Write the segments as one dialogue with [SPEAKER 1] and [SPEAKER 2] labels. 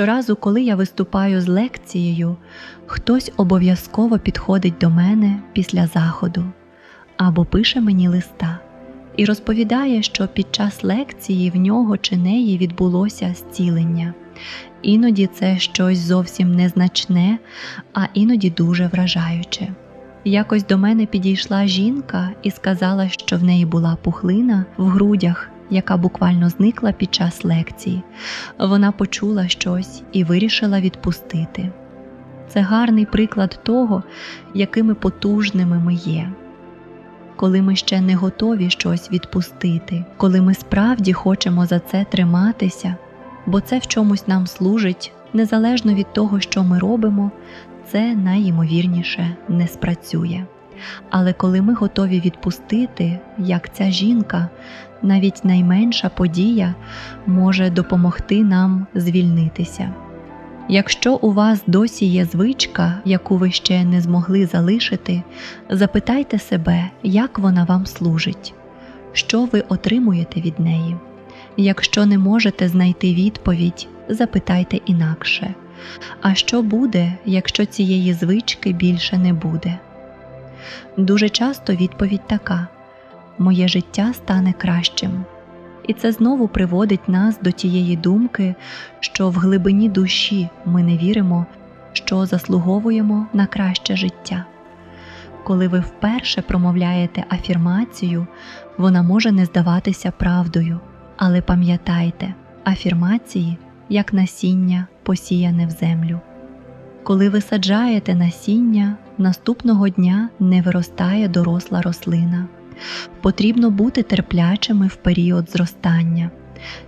[SPEAKER 1] Щоразу, коли я виступаю з лекцією, хтось обов'язково підходить до мене після заходу або пише мені листа і розповідає, що під час лекції в нього чи неї відбулося зцілення. Іноді це щось зовсім незначне, а іноді дуже вражаюче. Якось до мене підійшла жінка і сказала, що в неї була пухлина в грудях, яка буквально зникла під час лекції. Вона почула щось і вирішила відпустити. Це гарний приклад того, якими потужними ми є. Коли ми ще не готові щось відпустити, коли ми справді хочемо за це триматися, бо це в чомусь нам служить, незалежно від того, що ми робимо, це найімовірніше не спрацює. Але коли ми готові відпустити, як ця жінка, навіть найменша подія може допомогти нам звільнитися. Якщо у вас досі є звичка, яку ви ще не змогли залишити, запитайте себе, як вона вам служить, що ви отримуєте від неї. Якщо не можете знайти відповідь, запитайте інакше. А що буде, якщо цієї звички більше не буде? Дуже часто відповідь така: моє життя стане кращим. І це знову приводить нас до тієї думки, що в глибині душі ми не віримо, що заслуговуємо на краще життя. Коли ви вперше промовляєте афірмацію, вона може не здаватися правдою, але пам'ятайте, афірмації як насіння, посіяне в землю. Коли ви саджаєте насіння, наступного дня не виростає доросла рослина. Потрібно бути терплячими в період зростання.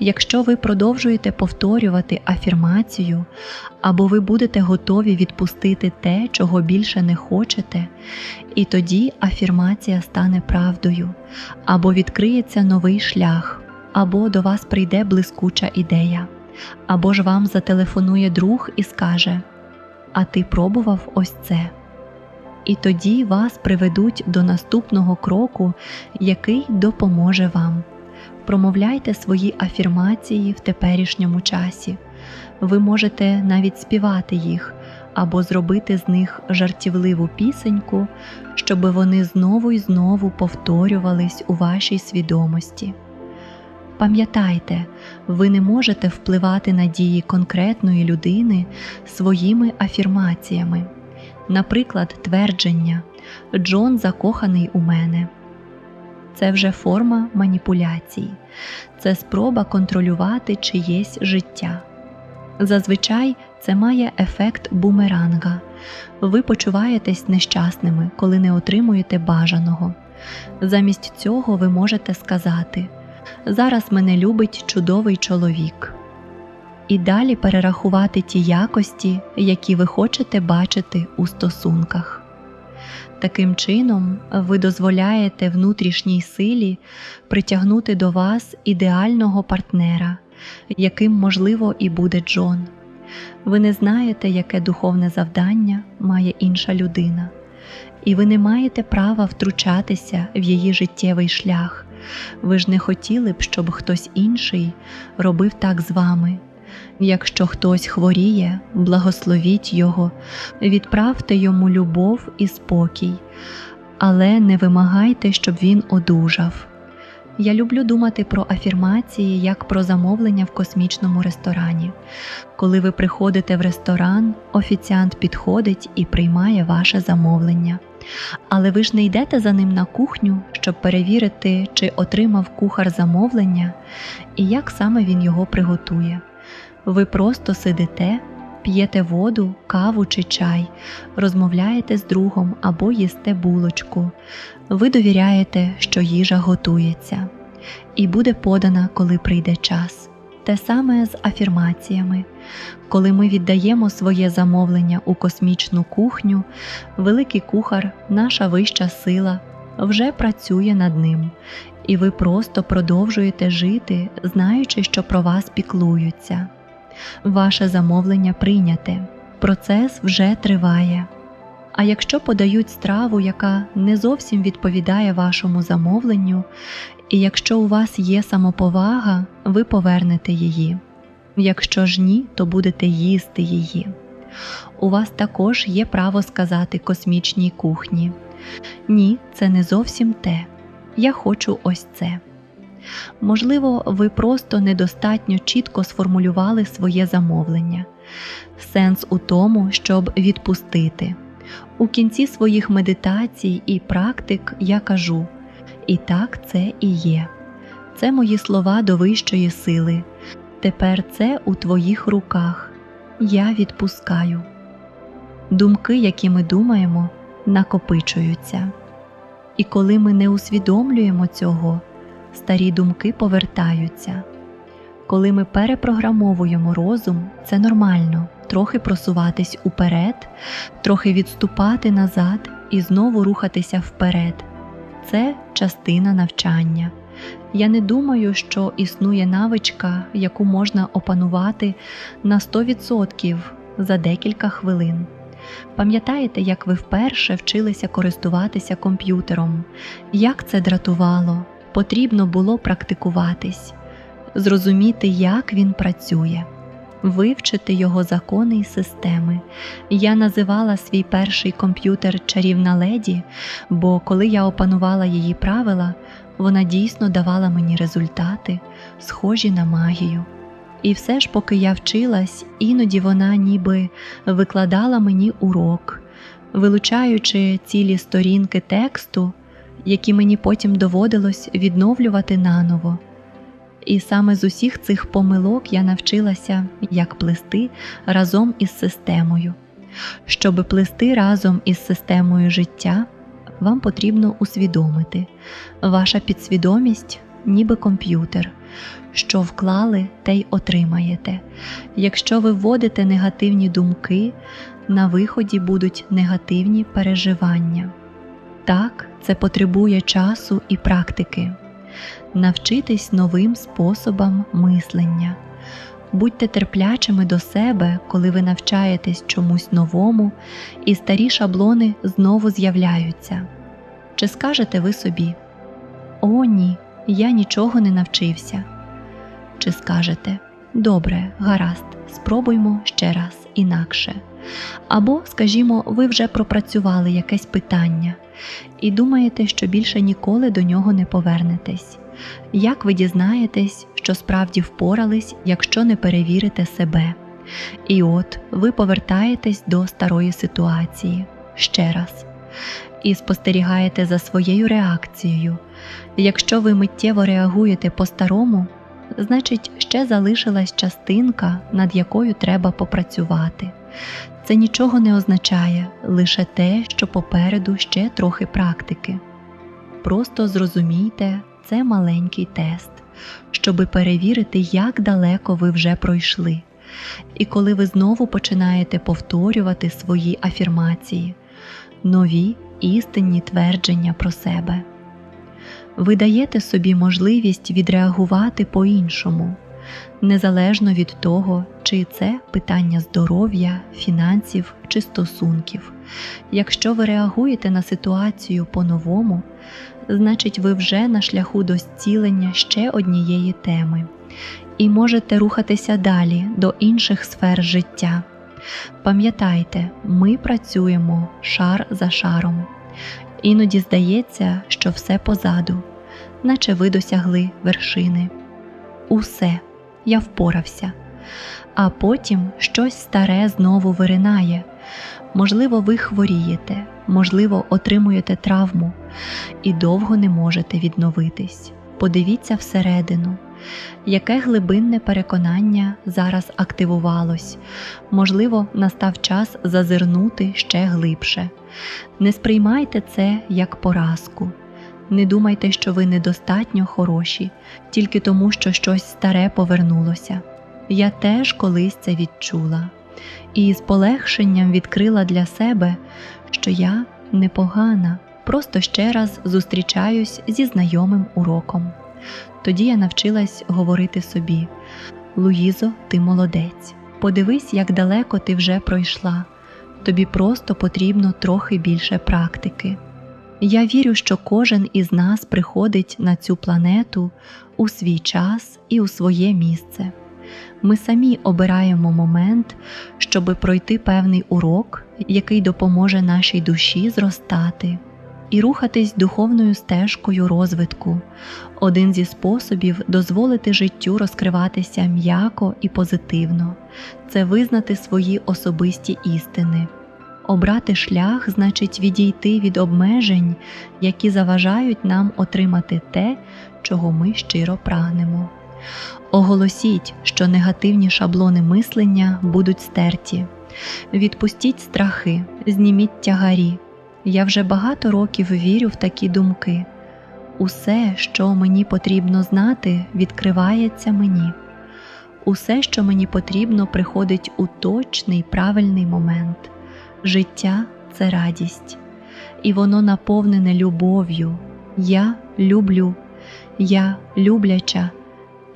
[SPEAKER 1] Якщо ви продовжуєте повторювати афірмацію, або ви будете готові відпустити те, чого більше не хочете, і тоді афірмація стане правдою, або відкриється новий шлях, або до вас прийде блискуча ідея, або ж вам зателефонує друг і скаже: А ти пробував ось це і тоді вас приведуть до наступного кроку, який допоможе вам. Промовляйте свої афірмації в теперішньому часі. Ви можете навіть співати їх або зробити з них жартівливу пісеньку, щоб вони знову і знову повторювались у вашій свідомості. Пам'ятайте, ви не можете впливати на дії конкретної людини своїми афірмаціями. Наприклад, твердження Джон закоханий у мене. Це вже форма маніпуляцій, це спроба контролювати чиєсь життя. Зазвичай це має ефект бумеранга. Ви почуваєтесь нещасними, коли не отримуєте бажаного. Замість цього ви можете сказати Зараз мене любить чудовий чоловік і далі перерахувати ті якості, які ви хочете бачити у стосунках. Таким чином, ви дозволяєте внутрішній силі притягнути до вас ідеального партнера, яким, можливо, і буде Джон. Ви не знаєте, яке духовне завдання має інша людина, і ви не маєте права втручатися в її життєвий шлях. Ви ж не хотіли б, щоб хтось інший робив так з вами. Якщо хтось хворіє, благословіть його, відправте йому любов і спокій, але не вимагайте, щоб він одужав. Я люблю думати про афірмації як про замовлення в космічному ресторані. Коли ви приходите в ресторан, офіціант підходить і приймає ваше замовлення. Але ви ж не йдете за ним на кухню, щоб перевірити, чи отримав кухар замовлення і як саме він його приготує. Ви просто сидите, п'єте воду, каву чи чай, розмовляєте з другом або їсте булочку. Ви довіряєте, що їжа готується, і буде подана, коли прийде час. Те саме з афірмаціями. Коли ми віддаємо своє замовлення у космічну кухню, великий кухар, наша вища сила, вже працює над ним, і ви просто продовжуєте жити, знаючи, що про вас піклуються. Ваше замовлення прийняте, процес вже триває. А якщо подають страву, яка не зовсім відповідає вашому замовленню, і якщо у вас є самоповага, ви повернете її. Якщо ж ні, то будете їсти її. У вас також є право сказати космічній кухні. Ні, це не зовсім те. Я хочу ось це. Можливо, ви просто недостатньо чітко сформулювали своє замовлення. Сенс у тому, щоб відпустити. У кінці своїх медитацій і практик я кажу і так це і є. Це мої слова до вищої сили. Тепер це у твоїх руках. Я відпускаю. Думки, які ми думаємо, накопичуються. І коли ми не усвідомлюємо цього, старі думки повертаються. Коли ми перепрограмовуємо розум, це нормально трохи просуватись уперед, трохи відступати назад і знову рухатися вперед. Це частина навчання. Я не думаю, що існує навичка, яку можна опанувати на 100% за декілька хвилин. Пам'ятаєте, як ви вперше вчилися користуватися комп'ютером? Як це дратувало? Потрібно було практикуватись, зрозуміти, як він працює, вивчити його закони і системи. Я називала свій перший комп'ютер чарівна леді, бо коли я опанувала її правила, вона дійсно давала мені результати, схожі на магію. І все ж, поки я вчилась, іноді вона ніби викладала мені урок, вилучаючи цілі сторінки тексту, які мені потім доводилось відновлювати наново. І саме з усіх цих помилок я навчилася, як плести разом із системою. Щоби плести разом із системою життя, вам потрібно усвідомити, ваша підсвідомість, ніби комп'ютер, що вклали, те й отримаєте. Якщо ви вводите негативні думки, на виході будуть негативні переживання. Так, це потребує часу і практики. Навчитись новим способам мислення. Будьте терплячими до себе, коли ви навчаєтесь чомусь новому, і старі шаблони знову з'являються. Чи скажете ви собі О, ні, я нічого не навчився? Чи скажете Добре, гаразд, спробуймо ще раз інакше. Або, скажімо, ви вже пропрацювали якесь питання і думаєте, що більше ніколи до нього не повернетесь. Як ви дізнаєтесь, що справді впорались, якщо не перевірите себе? І от ви повертаєтесь до старої ситуації ще раз і спостерігаєте за своєю реакцією. Якщо ви миттєво реагуєте по-старому, значить ще залишилась частинка, над якою треба попрацювати. Це нічого не означає, лише те, що попереду ще трохи практики. Просто зрозумійте, це маленький тест, щоби перевірити, як далеко ви вже пройшли. І коли ви знову починаєте повторювати свої афірмації, нові істинні твердження про себе, ви даєте собі можливість відреагувати по-іншому, незалежно від того, чи це питання здоров'я, фінансів чи стосунків. Якщо ви реагуєте на ситуацію по-новому, значить ви вже на шляху до зцілення ще однієї теми і можете рухатися далі до інших сфер життя. Пам'ятайте, ми працюємо шар за шаром. Іноді здається, що все позаду, наче ви досягли вершини. Усе, я впорався, а потім щось старе знову виринає. Можливо, ви хворієте, можливо, отримуєте травму і довго не можете відновитись. Подивіться всередину, яке глибинне переконання зараз активувалось, можливо, настав час зазирнути ще глибше. Не сприймайте це як поразку. Не думайте, що ви недостатньо хороші, тільки тому, що щось старе повернулося. Я теж колись це відчула, і з полегшенням відкрила для себе, що я непогана, просто ще раз зустрічаюсь зі знайомим уроком. Тоді я навчилась говорити собі: Луїзо, ти молодець, подивись, як далеко ти вже пройшла. Тобі просто потрібно трохи більше практики. Я вірю, що кожен із нас приходить на цю планету у свій час і у своє місце. Ми самі обираємо момент, щоби пройти певний урок, який допоможе нашій душі зростати і рухатись духовною стежкою розвитку, один зі способів дозволити життю розкриватися м'яко і позитивно, це визнати свої особисті істини. Обрати шлях значить відійти від обмежень, які заважають нам отримати те, чого ми щиро прагнемо. Оголосіть, що негативні шаблони мислення будуть стерті. Відпустіть страхи, зніміть тягарі. Я вже багато років вірю в такі думки. Усе, що мені потрібно знати, відкривається мені. Усе, що мені потрібно, приходить у точний правильний момент. Життя це радість, і воно наповнене любов'ю. Я люблю, я любляча,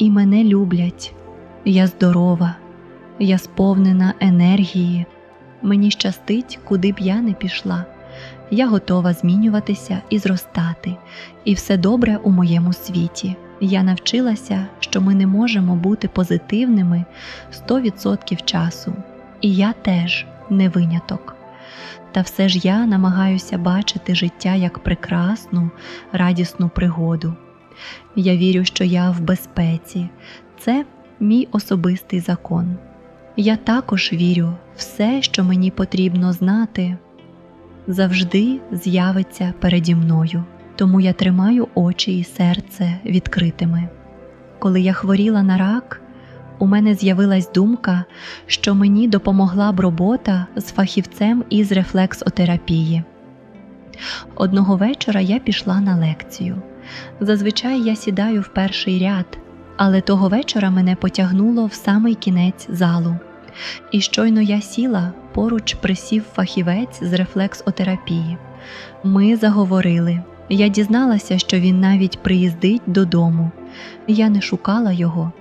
[SPEAKER 1] і мене люблять. Я здорова, я сповнена енергії. Мені щастить, куди б я не пішла. Я готова змінюватися і зростати, і все добре у моєму світі. Я навчилася, що ми не можемо бути позитивними 100% часу, і я теж не виняток. Та все ж я намагаюся бачити життя як прекрасну, радісну пригоду. Я вірю, що я в безпеці, це мій особистий закон. Я також вірю, все, що мені потрібно знати завжди з'явиться переді мною, тому я тримаю очі і серце відкритими. Коли я хворіла на рак, у мене з'явилась думка, що мені допомогла б робота з фахівцем із рефлексотерапії. Одного вечора я пішла на лекцію. Зазвичай я сідаю в перший ряд, але того вечора мене потягнуло в самий кінець залу. І щойно я сіла, поруч присів фахівець з рефлексотерапії. Ми заговорили. Я дізналася, що він навіть приїздить додому. Я не шукала його,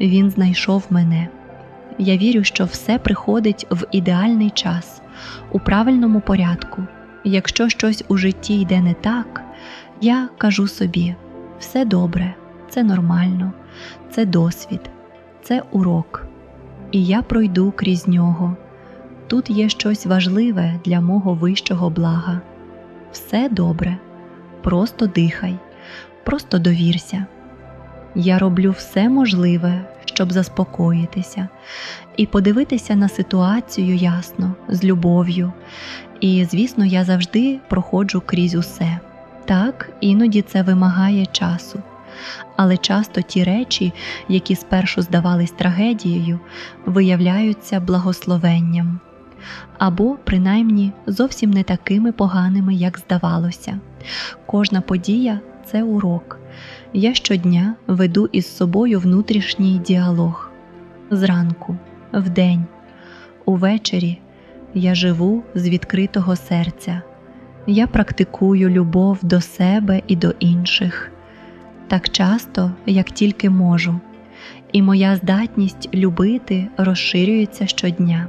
[SPEAKER 1] він знайшов мене. Я вірю, що все приходить в ідеальний час, у правильному порядку. Якщо щось у житті йде не так, я кажу собі: все добре, це нормально, це досвід, це урок і я пройду крізь нього. Тут є щось важливе для мого вищого блага. Все добре, просто дихай, просто довірся. Я роблю все можливе, щоб заспокоїтися і подивитися на ситуацію ясно, з любов'ю. І, звісно, я завжди проходжу крізь усе. Так, іноді це вимагає часу але часто ті речі, які спершу здавались трагедією, виявляються благословенням або, принаймні, зовсім не такими поганими, як здавалося. Кожна подія це урок. Я щодня веду із собою внутрішній діалог зранку, вдень, увечері я живу з відкритого серця. Я практикую любов до себе і до інших так часто, як тільки можу, і моя здатність любити розширюється щодня.